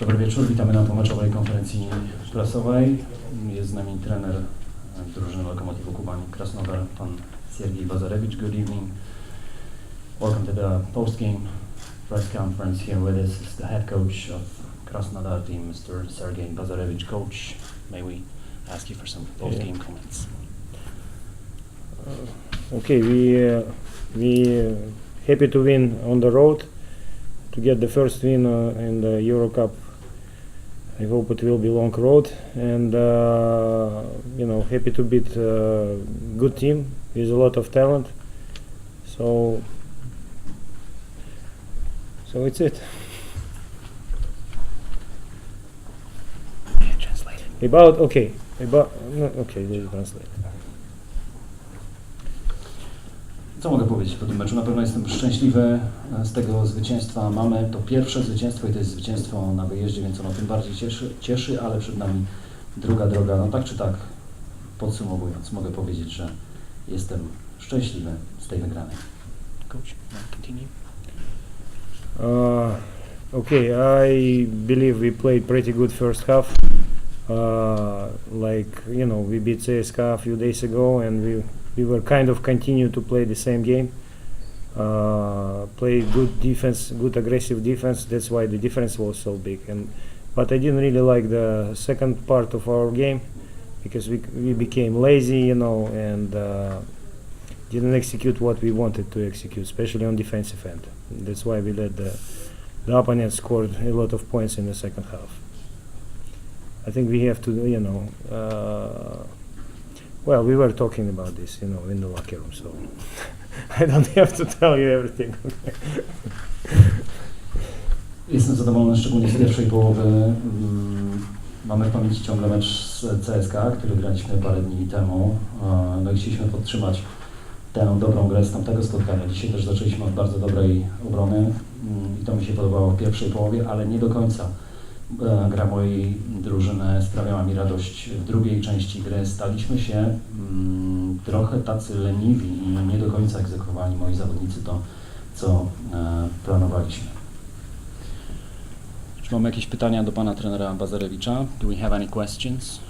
Dobry wieczór, witamy na pomeczowej konferencji prasowej. Jest z nami trener drużyny Lokomotywu Kubań Krasnodar, pan Siergiej Bazarewicz. Good evening. Welcome to the post-game press conference. Here with us is the head coach of Krasnodar team, Mr. Sergei Bazarevich. Coach, may we ask you for some post-game comments? Okay, we uh, we uh, happy to win on the road to get the first win uh, in the Euro Cup. I hope it will be long road and uh, you know happy to beat uh, good team with a lot of talent. So so it's it. About okay about no, okay. Let's translate. Co mogę powiedzieć po tym meczu? Na pewno jestem szczęśliwy e, z tego zwycięstwa. Mamy to pierwsze zwycięstwo i to jest zwycięstwo na wyjeździe, więc ono tym bardziej cieszy, cieszy ale przed nami druga droga. No tak czy tak, podsumowując, mogę powiedzieć, że jestem szczęśliwy z tej wygranej. Coach, continue. Uh, okay, I believe we played pretty good first half. Uh, like you know, we beat CSKA a few days ago, and we we were kind of continue to play the same game. Uh, play good defense, good aggressive defense. That's why the difference was so big. And but I didn't really like the second part of our game because we we became lazy, you know, and uh, didn't execute what we wanted to execute, especially on defensive end. That's why we let the the opponent scored a lot of points in the second half. I think we have to, you know, uh, well, we were talking about this, you know, in the locker room, so I don't have to tell you everything. Jestem zadowolony szczególnie z pierwszej połowy. Mm, Mamy w pamięci ciągle mecz z CSKA, który graliśmy parę dni temu. No i chcieliśmy podtrzymać tę dobrą grę z tamtego spotkania. Dzisiaj też zaczęliśmy od bardzo dobrej obrony mm, i to mi się podobało w pierwszej połowie, ale nie do końca. E, Gra mojej drużyny sprawiała mi radość. W drugiej części gry staliśmy się mm, trochę tacy leniwi i nie do końca egzekwowali moi zawodnicy to, co e, planowaliśmy. Czy mamy jakieś pytania do pana trenera Bazarewicza? Do we have any questions?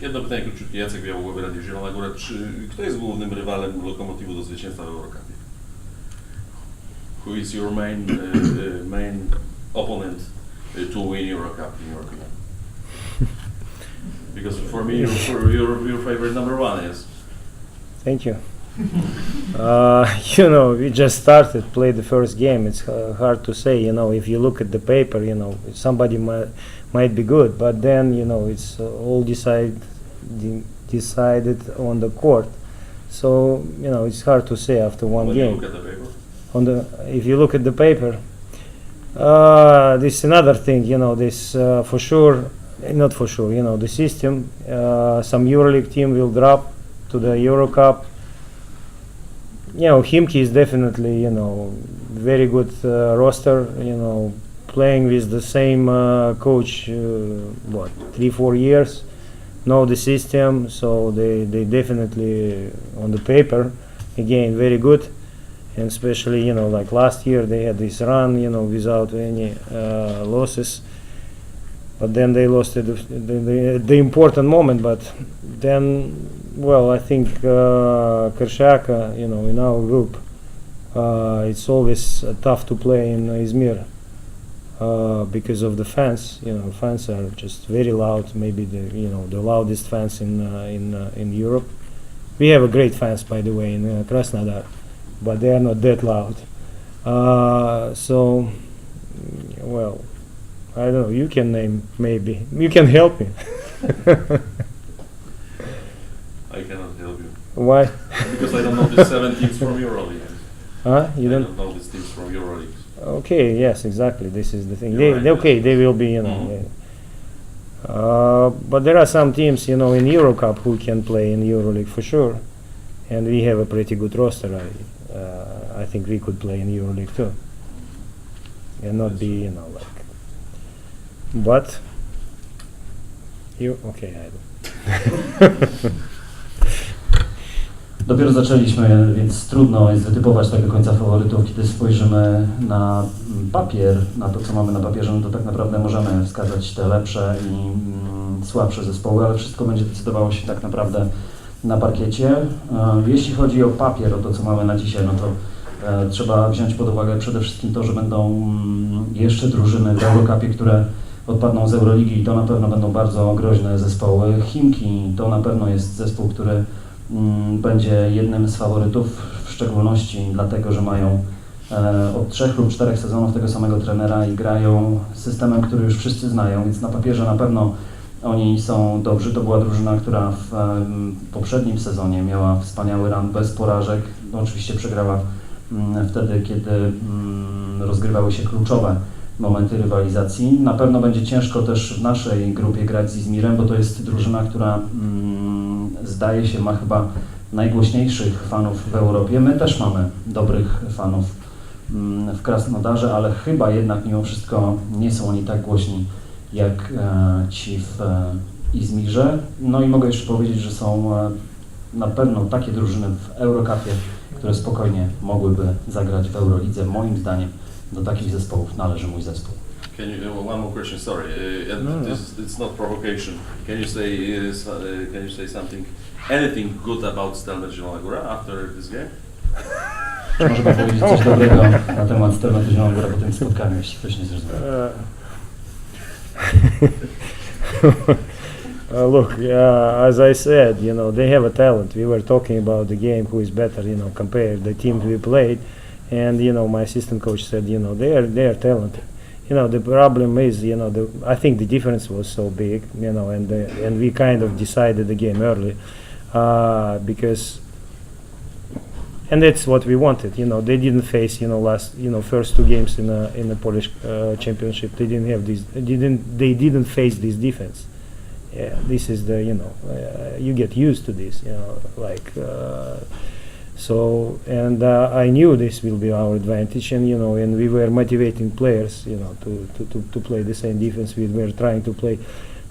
Jedno pytanie króciutkie. Jacek Białogłowy, Radio Zielona Góra. Czy, kto jest głównym rywalem Lokomotywu do zwycięstwa w Eurocupie? Who is your main, uh, uh, main opponent to win Eurocup in your opinion? Because for me, your, for your, your favorite number one is Thank you. Uh, you know, we just started, play the first game. It's uh, hard to say, you know, if you look at the paper, you know, somebody might, might be good, but then, you know, it's uh, all decide, de- decided on the court. So, you know, it's hard to say after one when you game. look at the paper. on the if you look at the paper uh, this is another thing you know this uh, for sure not for sure you know the system uh, some euroleague team will drop to the euro cup. You know himki is definitely you know very good uh, roster you know playing with the same uh, coach uh, what three four years know the system so they they definitely on the paper again very good and especially you know like last year they had this run you know without any uh, losses. But then they lost the, the, the, important moment but then well i think uh, Kershaka, you know in our group uh, it's always uh, tough to play in izmir uh, because of the fans you know fans are just very loud maybe the you know the loudest fans in uh, in uh, in europe. We have a great fans by the way in krasnodar but they are not that loud. Uh, so, mm, well, I don't know. You can name maybe. You can help me. I cannot help you Why? because I don't know the seven teams from Euroleague. Huh? You I don't? don't know these teams from Euroleague. Okay. Yes. Exactly. This is the thing. They, right, they- okay. They will be. You know. Mhm. yeah. Uh, but there are some teams, you know, in EuroCup who can play in EuroLeague for sure, and we have a pretty good roster. I, uh, I think we could play in EuroLeague too, and not be, you know, like. But. You okay? I don't. Dopiero zaczęliśmy, więc trudno jest wytypować tak do końca faworytów. Kiedy spojrzymy na papier, na to, co mamy na papierze, no to tak naprawdę możemy wskazać te lepsze i mm, słabsze zespoły, ale wszystko będzie decydowało się tak naprawdę na parkiecie. E, Jeśli chodzi o papier, o to, co mamy na dzisiaj, no to e, trzeba wziąć pod uwagę przede wszystkim to, że będą mm, jeszcze drużyny w Eurocupie, które odpadną z Euroligi i to na pewno będą bardzo groźne zespoły. Chimki to na pewno jest zespół, który mm, będzie jednym z faworytów, w szczególności dlatego, że mają e, od trzech lub czterech sezonów tego samego trenera i grają systemem, który już wszyscy znają, więc na papierze na pewno oni są dobrzy. To była drużyna, która w poprzednim sezonie miała wspaniały run bez porażek. No, oczywiście przegrała mm, wtedy, kiedy mm, rozgrywały się kluczowe momenty rywalizacji. Na pewno będzie ciężko też w naszej grupie grać z Izmirem, bo to jest drużyna, która mm, zdaje się ma chyba najgłośniejszych fanów w Europie. My też mamy dobrych fanów w Krasnodarze, ale chyba jednak mimo wszystko nie są oni tak głośni jak e, ci w e, Izmirze. No i mogę jeszcze powiedzieć, że są e, na pewno takie drużyny w Eurocupie, które spokojnie mogłyby zagrać w Eurolidze. Moim zdaniem do takich zespołów należy mój zespół. Can you, uh, one more question, sorry, uh, and No, no. this, it's not provocation. Can you say, uh, uh, can you say something, anything good about Stelmet Zielona after this game? Czy może pan powiedzieć coś dobrego na temat Stelmetu Zieloną Górę po tym spotkaniu, jeśli ktoś nie zrozumiał? Uh, uh, look, uh, as I said, you know, they have a talent. We were talking about the game, who is better, you know, compare the teams we played, and you know, my assistant coach said, you know, they are they are talented. You know, the problem is, you know, the, I think the difference was so big, you know, and the, and we kind of decided the game early uh, because and that's what we wanted. You know, they didn't face you know last you know first two games in a in the Polish uh, championship. They didn't have this. Didn't they didn't face this defense. Yeah, this is the you know uh, you get used to this. You know, like uh, so. And uh, I knew this will be our advantage, and you know, and we were motivating players, you know, to to, to, to play the same defense we were trying to play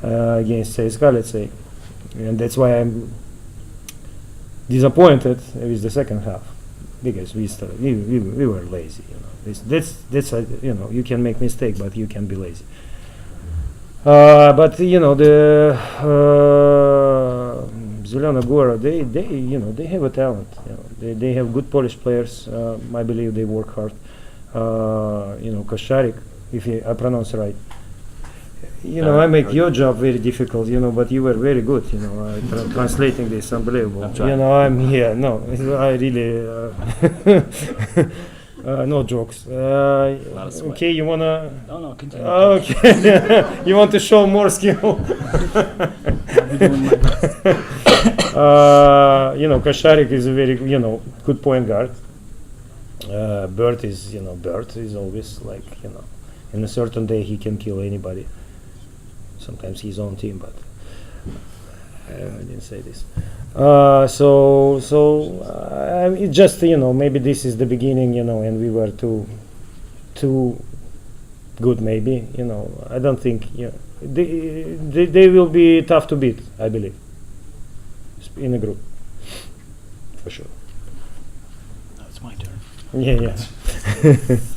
uh, against CSKA, let's say, and that's why I'm disappointed with the second half. Because we started, we, we, we were lazy you know. This, that's that's uh, you know you can make mistake but you can be lazy. Uh, but you know the uh, Zelena Gora they they you know they have a talent you know. They, they have good Polish players uh, I believe they work hard. Uh, you know Kosharik if I pronounce right you know, I make your job very difficult, you know, but you were very good, you know, uh, tra- translating this, unbelievable. I'm trying. You know, I'm here, no, I really, uh, uh, no jokes. Uh, Not a sweat. okay, you wanna, No, no, continue. okay, you want to show more skill? uh, you know, Kasharik is a very, you know, good point guard. Uh, Bert is, you know, Bert is always like, you know, in a certain day he can kill anybody. Sometimes his own team, but uh, I didn't say this. Uh, so, so uh, it just, you know, maybe this is the beginning, you know, and we were too, too good, maybe, you know. I don't think, you know, they, they, they will be tough to beat, I believe, in a group, for sure. It's my turn. Yeah, yeah.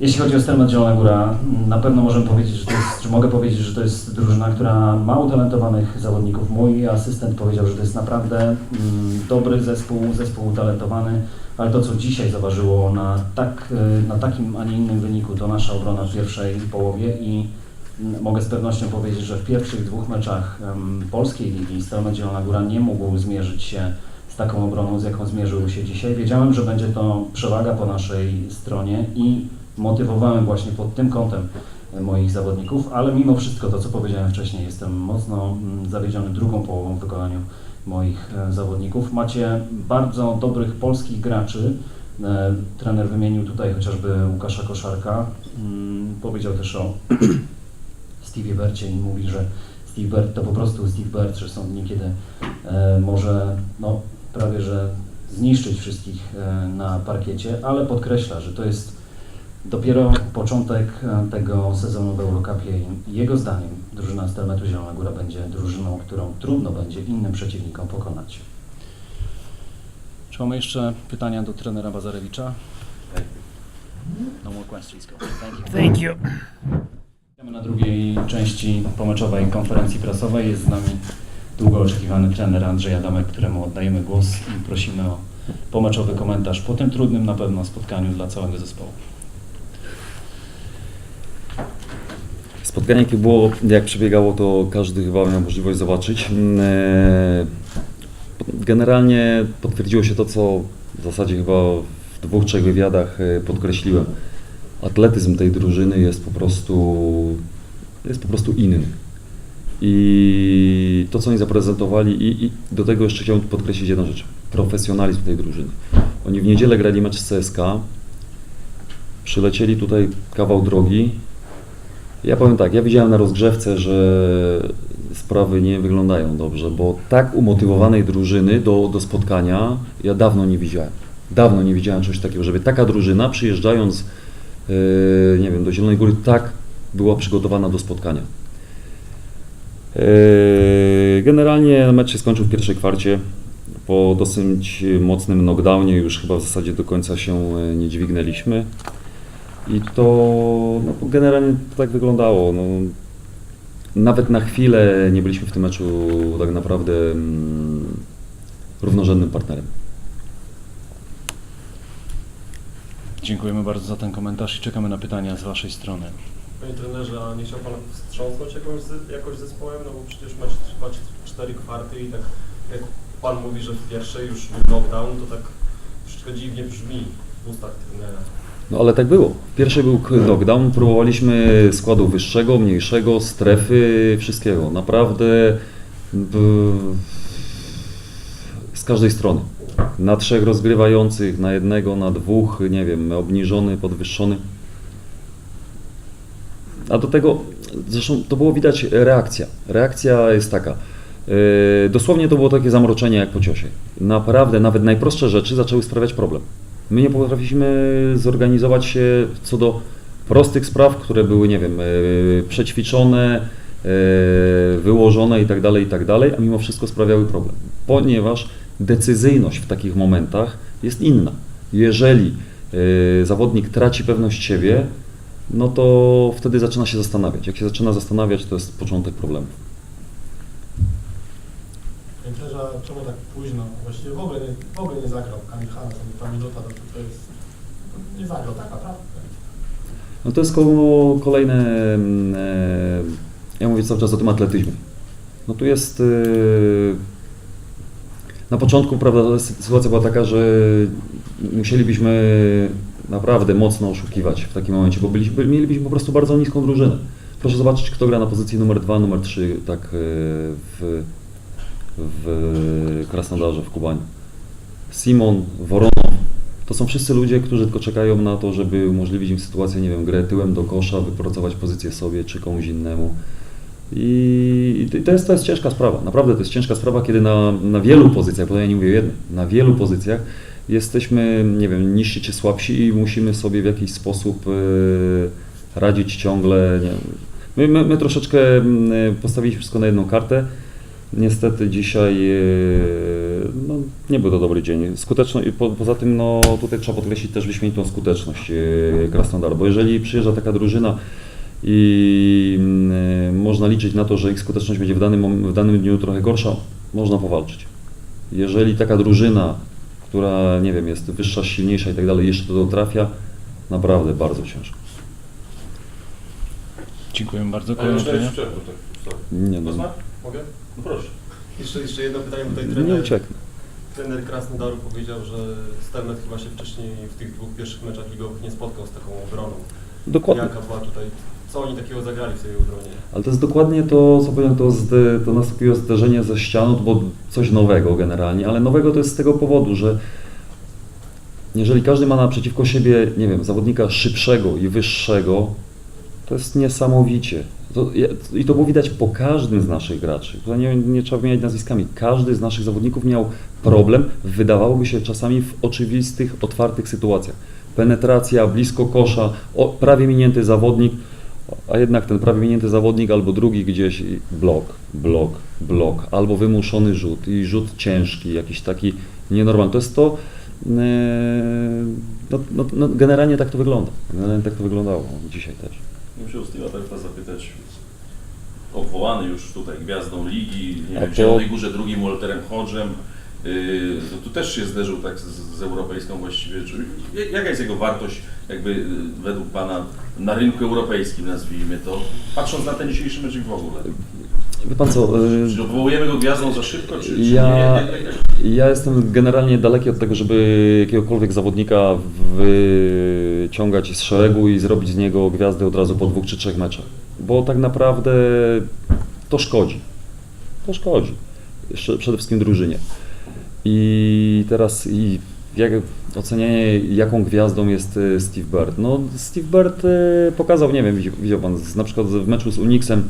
Jeśli chodzi o Stelmet Zielona Góra, na pewno możemy powiedzieć, że to jest, czy mogę powiedzieć, że to jest drużyna, która ma utalentowanych zawodników. Mój asystent powiedział, że to jest naprawdę mm, dobry zespół, zespół utalentowany, ale to, co dzisiaj zaważyło na, tak, y, na takim, a nie innym wyniku, to nasza obrona w pierwszej połowie i mm, mogę z pewnością powiedzieć, że w pierwszych dwóch meczach polskiej ligi Stelmet Zielona Góra nie mógł zmierzyć się z taką obroną, z jaką zmierzył się dzisiaj. Wiedziałem, że będzie to przewaga po naszej stronie i motywowałem właśnie pod tym kątem e, moich zawodników, ale mimo wszystko to, co powiedziałem wcześniej, jestem mocno mm, zawiedziony drugą połową w wykonaniu moich e, zawodników. Macie bardzo dobrych polskich graczy. E, Trener wymienił tutaj chociażby Łukasza Koszarka. Mm, Powiedział też o Stevie Bercie i mówi, że Steve Bert to po prostu Steve Bert, że są dni, kiedy e, może no, prawie że zniszczyć wszystkich na parkiecie, ale podkreśla, że to jest dopiero początek e, tego sezonu w Eurocupie i jego zdaniem drużyna Stelmetu Zielona Góra będzie drużyną, którą trudno będzie innym przeciwnikom pokonać. Czy mamy jeszcze pytania do trenera Bazarewicza? No more questions, go. Thank you. Thank you. Witamy na drugiej części pomeczowej konferencji prasowej. Jest z nami długo oczekiwany trener Andrzej Adamek, któremu oddajemy głos i prosimy o pomeczowy komentarz po tym trudnym na pewno spotkaniu dla całego zespołu. Spotkanie jakie było, jak przebiegało, to każdy chyba miał możliwość zobaczyć. Mm, e, Generalnie potwierdziło się to, co w zasadzie chyba w dwóch, trzech wywiadach e, podkreśliłem. Atletyzm tej drużyny jest po prostu, jest po prostu inny. I to, co oni zaprezentowali, i, i do tego jeszcze chciałbym podkreślić jedną rzecz. Profesjonalizm tej drużyny. Oni w niedzielę grali mecz z CSK, przylecieli tutaj kawał drogi, ja powiem tak, ja widziałem na rozgrzewce, że sprawy nie wyglądają dobrze, bo tak umotywowanej drużyny do, do spotkania ja dawno nie widziałem. Dawno nie widziałem czegoś takiego, żeby taka drużyna przyjeżdżając, yy, nie wiem, do Zielonej Góry tak była przygotowana do spotkania. Yy, Generalnie mecz się skończył w pierwszej kwarcie. Po dosyć mocnym knockdownie już chyba w zasadzie do końca się e, nie dźwignęliśmy. I to no, generalnie to tak wyglądało. No, nawet na chwilę nie byliśmy w tym meczu tak naprawdę mm, równorzędnym partnerem. Dziękujemy bardzo za ten komentarz i czekamy na pytania z Waszej strony. Panie trenerze, a nie chciał Pan wstrząsnąć jakąś, z- jakoś zespołem? No bo przecież mecz trwa cz- cztery kwarty i tak jak Pan mówi, że w pierwszej już był lockdown, to tak troszeczkę dziwnie brzmi w ustach trenera. No ale tak było. W pierwszej był lockdown, próbowaliśmy składu wyższego, mniejszego, strefy, wszystkiego. Naprawdę z każdej strony. Na trzech rozgrywających, na jednego, na dwóch, nie wiem, obniżony, podwyższony. A do tego, zresztą to było widać reakcja. Reakcja jest taka. Yy, dosłownie to było takie zamroczenie jak po ciosie. Naprawdę, nawet najprostsze rzeczy zaczęły sprawiać problem. My nie potrafiliśmy zorganizować się co do prostych spraw, które były, nie wiem, yy, przećwiczone, yy, wyłożone i tak dalej, i tak a mimo wszystko sprawiały problem. Ponieważ decyzyjność w takich momentach jest inna. Jeżeli yy, zawodnik traci pewność siebie, no to wtedy zaczyna się zastanawiać. Jak się zaczyna zastanawiać, to jest początek problemu. Panie trenerze, a czemu tak późno? Właściwie w ogóle nie, w ogóle nie zagrał Kamil to ta minuta, to, to jest... Nie zagrał tak naprawdę. No to jest ko- kolejne, mm, e, ja mówię cały czas o tym atletyzmie. No tu jest, e, na początku prawda, sytuacja była taka, że musielibyśmy naprawdę mocno oszukiwać w takim momencie, bo byliśmy, mielibyśmy po prostu bardzo niską drużynę. Proszę zobaczyć, kto gra na pozycji numer 2, numer 3, tak e, w, w Krasnodarze, w Kubaniu. Simon, Woronow, to są wszyscy ludzie, którzy tylko czekają na to, żeby umożliwić im sytuację, nie wiem, grę tyłem do kosza, wypracować pozycję sobie czy komuś innemu. I, to, jest, to jest ciężka sprawa, naprawdę to jest ciężka sprawa, kiedy na, na wielu pozycjach, bo ja nie mówię jednym, na wielu pozycjach jesteśmy, nie wiem, niżsi czy słabsi i musimy sobie w jakiś sposób e, radzić ciągle. Nie. My, my, my troszeczkę mm, postawiliśmy wszystko na jedną kartę. Niestety dzisiaj e, no, nie był to dobry dzień. Skuteczność, i po, poza tym no, tutaj trzeba podkreślić też wyśmienitą skuteczność e, Krasnodaru, bo jeżeli przyjeżdża taka drużyna i mm, e, można liczyć na to, że ich skuteczność będzie w danym, w danym dniu trochę gorsza, można powalczyć. Jeżeli taka drużyna, która nie wiem, jest wyższa, silniejsza i tak dalej, jeszcze to trafia, naprawdę bardzo ciężko. Dziękujemy bardzo. Kolejne przerwę, tak. Nie, no? Mogę? No proszę. Jeszcze, jeszcze jedno pytanie, bo tutaj nie trener, ucieknę. trener Krasnodaru powiedział, że Stemet chyba się wcześniej w tych dwóch pierwszych meczach ligowych nie spotkał z taką obroną. Dokładnie. Jaka była tutaj, co oni takiego zagrali w tej obronie? Ale to jest dokładnie to, co powiem, to, to nastąpiło zderzenie ze ścianą, to było coś nowego generalnie, ale nowego to jest z tego powodu, że jeżeli każdy ma naprzeciwko siebie, nie wiem, zawodnika szybszego i wyższego, to jest niesamowicie. To, I to było widać po każdym z naszych graczy. Tutaj nie, nie trzeba wymieniać nazwiskami. Każdy z naszych zawodników miał problem, wydawałoby się czasami w oczywistych, otwartych sytuacjach. Penetracja, blisko kosza, o, prawie minięty zawodnik, a jednak ten prawie minięty zawodnik albo drugi gdzieś blok, blok, blok, albo wymuszony rzut i rzut ciężki, jakiś taki nienormalne. To jest to, e, no, no, no, generalnie tak to wygląda. Generalnie tak to wyglądało dzisiaj też. U Steve'a Berta zapytać, obwołany już tutaj gwiazdą ligi, nie A wiem, to- Zielonej Górze drugim Walterem Hodgem, yy, no tu też się zderzył tak z, z europejską właściwie. Czy, jaka jest jego wartość jakby yy, według Pana na rynku europejskim, nazwijmy to, patrząc na ten dzisiejszy mecz i w ogóle? Wie pan co, e, Czy odwołujemy go gwiazdą za szybko, czy, czy Ja- nie? Ja jestem generalnie daleki od tego, żeby jakiegokolwiek zawodnika wyciągać z szeregu i zrobić z niego gwiazdę od razu po dwóch czy trzech meczach. Bo tak naprawdę to szkodzi. To szkodzi. Przede wszystkim drużynie. I teraz i jak ocenianie, jaką gwiazdą jest e, Steve Bird? No Steve Bird e, pokazał, nie wiem, widział, widział Pan, na przykład w meczu z Unixem,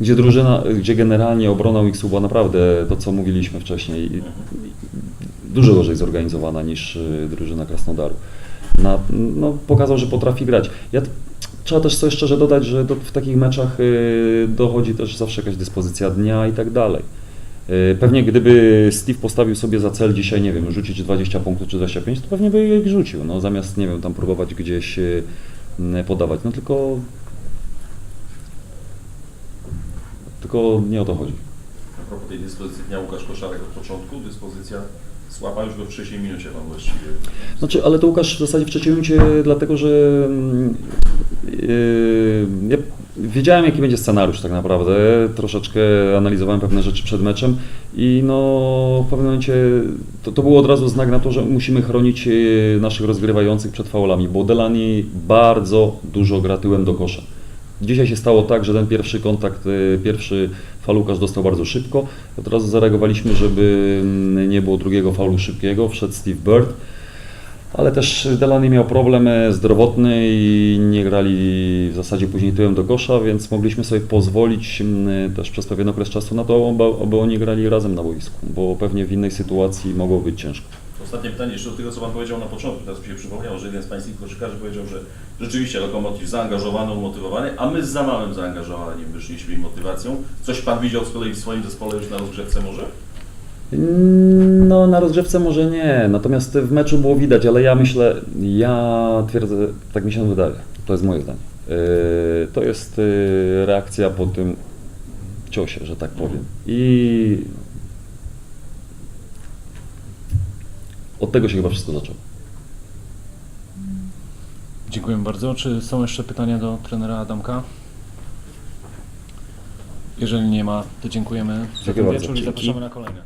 gdzie drużyna, gdzie generalnie obrona Unixu była naprawdę to, co mówiliśmy wcześniej, dużo gorzej zorganizowana niż y, drużyna Krasnodaru. Na, no, pokazał, że potrafi grać. Ja, trzeba też sobie szczerze dodać, że do, w takich meczach y, dochodzi też zawsze jakaś dyspozycja dnia i tak dalej. Y, Pewnie gdyby Steve postawił sobie za cel dzisiaj, nie wiem, rzucić 20 punktów czy 25, to pewnie by ich rzucił, no, zamiast, nie wiem, tam próbować gdzieś y, podawać. No tylko... Tylko nie o to chodzi. A propos tej dyspozycji dnia Łukasz Koszarek od początku, dyspozycja słaba już go w trzeciej minucie Pan właściwie. Znaczy, ale to Łukasz w zasadzie w trzeciej minucie, dlatego że mm, yy, ja wiedziałem, jaki będzie scenariusz tak naprawdę. Troszeczkę analizowałem pewne rzeczy przed meczem i no, w pewnym momencie to, to było od razu znak na to, że musimy chronić yy, naszych rozgrywających przed faulami, bo Delani bardzo dużo gra tyłem do kosza. Dzisiaj się stało tak, że ten pierwszy kontakt, y, pierwszy falukarz dostał bardzo szybko. Od razu zareagowaliśmy, żeby mm, nie było drugiego faulu szybkiego. Wszedł Steve Bird, ale też Delany miał problem e, zdrowotny i nie grali w zasadzie później tyłem do kosza, więc mogliśmy sobie pozwolić mm, też przez pewien okres czasu na to, aby oni grali razem na boisku, bo pewnie w innej sytuacji mogło być ciężko. Ostatnie pytanie jeszcze do tego, co Pan powiedział na początku. Teraz mi się przypomniało, że jeden z Pańskich koszykarzy powiedział, że rzeczywiście Lokomotiv zaangażowany, umotywowany, a my z za małym zaangażowaniem wyszliśmy i motywacją. Coś Pan widział z kolei w swoim zespole już na rozgrzewce może? No, na rozgrzewce może nie, natomiast w meczu było widać, ale ja myślę, ja twierdzę, tak mi się wydaje, to jest moje zdanie. Yy, To jest yy, reakcja po tym ciosie, że tak powiem. I od tego się chyba wszystko zaczęło. Dziękuję bardzo. Czy są jeszcze pytania do trenera Adamka? Jeżeli nie ma, to dziękujemy za Dziękuję ten bardzo. wieczór i Dzięki. zapraszamy na kolejne.